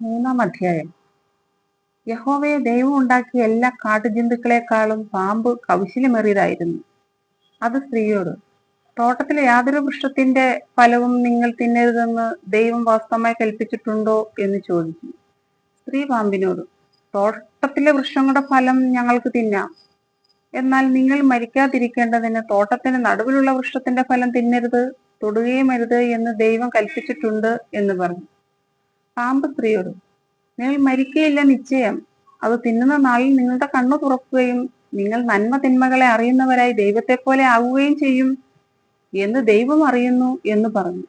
മൂന്നാം അധ്യായം. യഹോവയെ ദൈവം ഉണ്ടാക്കിയ എല്ലാ കാട്ടുജന്തുക്കളെക്കാളും പാമ്പ് കൗശലമേറിയതായിരുന്നു അത് സ്ത്രീയോട് തോട്ടത്തിലെ യാതൊരു വൃക്ഷത്തിന്റെ ഫലവും നിങ്ങൾ തിന്നരുതെന്ന് ദൈവം വാസ്തവമായി കൽപ്പിച്ചിട്ടുണ്ടോ? എന്ന് ചോദിച്ചു. സ്ത്രീ പാമ്പിനോട് തോട്ടത്തിലെ വൃക്ഷങ്ങളുടെ ഫലം ഞങ്ങൾക്ക് തിന്നാം. എന്നാൽ നിങ്ങൾ മരിക്കാതിരിക്കേണ്ടതിന് തോട്ടത്തിന്റെ നടുവിലുള്ള വൃക്ഷത്തിന്റെ ഫലം തിന്നരുത് തൊടുകയും അരുത് എന്ന് ദൈവം കൽപ്പിച്ചിട്ടുണ്ട് എന്ന് പറഞ്ഞു. പാമ്പ് സ്ത്രീയോട് നിങ്ങൾ മരിക്കുകയില്ല നിശ്ചയം. അത് തിന്നുന്ന നാളിൽ നിങ്ങളുടെ കണ്ണു തുറക്കുകയും നിങ്ങൾ നന്മ തിന്മകളെ അറിയുന്നവരായി ദൈവത്തെ പോലെ ആവുകയും ചെയ്യും എന്ന് ദൈവം അറിയുന്നു എന്ന് പറഞ്ഞു.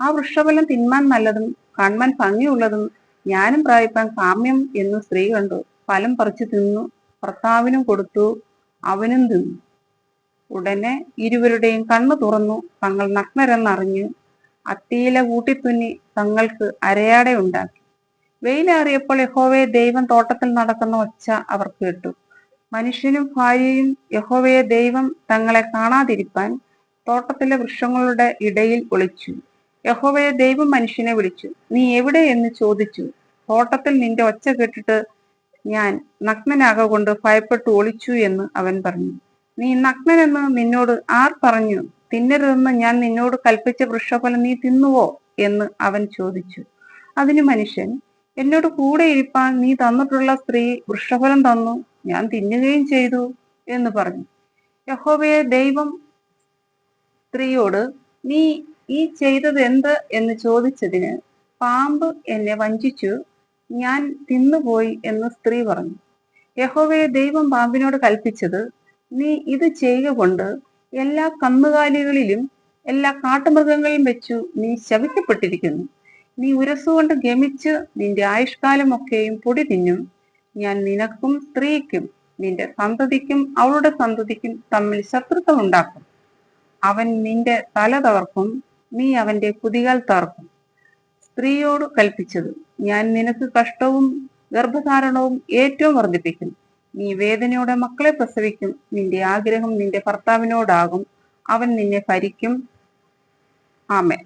ആ വൃക്ഷഫലം തിന്മാൻ നല്ലതും കാണുവാൻ ഭംഗിയുള്ളതും ഞാനും പ്രാപിപ്പാൻ സാമ്യം എന്ന് സ്ത്രീ കണ്ടു. ഫലം പറിച്ചു തിന്നു. ഭർത്താവിനും കൊടുത്തു. അവനും തിന്നു. ഉടനെ ഇരുവരുടെയും കണ്ണു തുറന്നു. തങ്ങൾ നഗ്നരെന്നറിഞ്ഞു അത്തിയില കൂട്ടിത്തുന്നി തങ്ങൾക്ക് അരയാടയുണ്ടാക്കി വെയിലേറിയപ്പോൾ യഹോവയെ ദൈവം തോട്ടത്തിൽ നടക്കുന്ന ഒച്ച അവർ കേട്ടു. മനുഷ്യനും ഭാര്യയും യഹോവയെ ദൈവം തങ്ങളെ കാണാതിരിപ്പാൻ തോട്ടത്തിലെ വൃക്ഷങ്ങളുടെ ഇടയിൽ ഒളിച്ചു. യഹോവയെ ദൈവം മനുഷ്യനെ വിളിച്ചു. നീ എവിടെ എന്ന് ചോദിച്ചു. തോട്ടത്തിൽ നിന്റെ ഒച്ച കേട്ടിട്ട് ഞാൻ നഗ്നനാകൊണ്ട് ഭയപ്പെട്ടു ഒളിച്ചു എന്ന് അവൻ പറഞ്ഞു. നീ നഗ്നനെന്ന് നിന്നോട് ആർ പറഞ്ഞു? തിന്നരുതെന്ന് ഞാൻ നിന്നോട് കൽപ്പിച്ച വൃക്ഷഫലം നീ തിന്നുവോ? എന്ന് അവൻ ചോദിച്ചു. അതിന് മനുഷ്യൻ എന്നോട് കൂടെ ഇരിപ്പാൻ നീ തന്നിട്ടുള്ള സ്ത്രീ വൃക്ഷഫലം തന്നു ഞാൻ തിന്നുകയും ചെയ്തു എന്ന് പറഞ്ഞു. യഹോവയെ ദൈവം സ്ത്രീയോട് നീ ഈ ചെയ്തത് എന്ത്? എന്ന് ചോദിച്ചതിന് പാമ്പ് എന്നെ വഞ്ചിച്ചു ഞാൻ തിന്നുപോയി എന്ന് സ്ത്രീ പറഞ്ഞു. യഹോവയെ ദൈവം പാമ്പിനോട് കൽപ്പിച്ചത് നീ ഇത് ചെയ്യുക കൊണ്ട് എല്ലാ കന്നുകാലികളിലും എല്ലാ കാട്ടുമൃഗങ്ങളിലും വെച്ചു നീ ശവിക്കപ്പെട്ടിരിക്കുന്നു. നീ ഉരസുകൊണ്ട് ഗമിച്ച് നിന്റെ ആയുഷ്കാലമൊക്കെയും പൊടി തിന്നും. ഞാൻ നിനക്കും സ്ത്രീക്കും നിന്റെ സന്തതിക്കും അവളുടെ സന്തതിക്കും തമ്മിൽ ശത്രുത്വം ഉണ്ടാക്കും. അവൻ നിന്റെ തല തകർക്കും നീ അവന്റെ കുതികാൽ തകർക്കും. സ്ത്രീയോട് കൽപ്പിച്ചത് ഞാൻ നിനക്ക് കഷ്ടവും ഗർഭധാരണവും ഏറ്റവും വർദ്ധിപ്പിക്കും. നീ വേദനയോടെ മക്കളെ പ്രസവിക്കും. നിന്റെ ആഗ്രഹം നിന്റെ ഭർത്താവിനോടാകും. അവൻ നിന്നെ ഭരിക്കും. ആമേ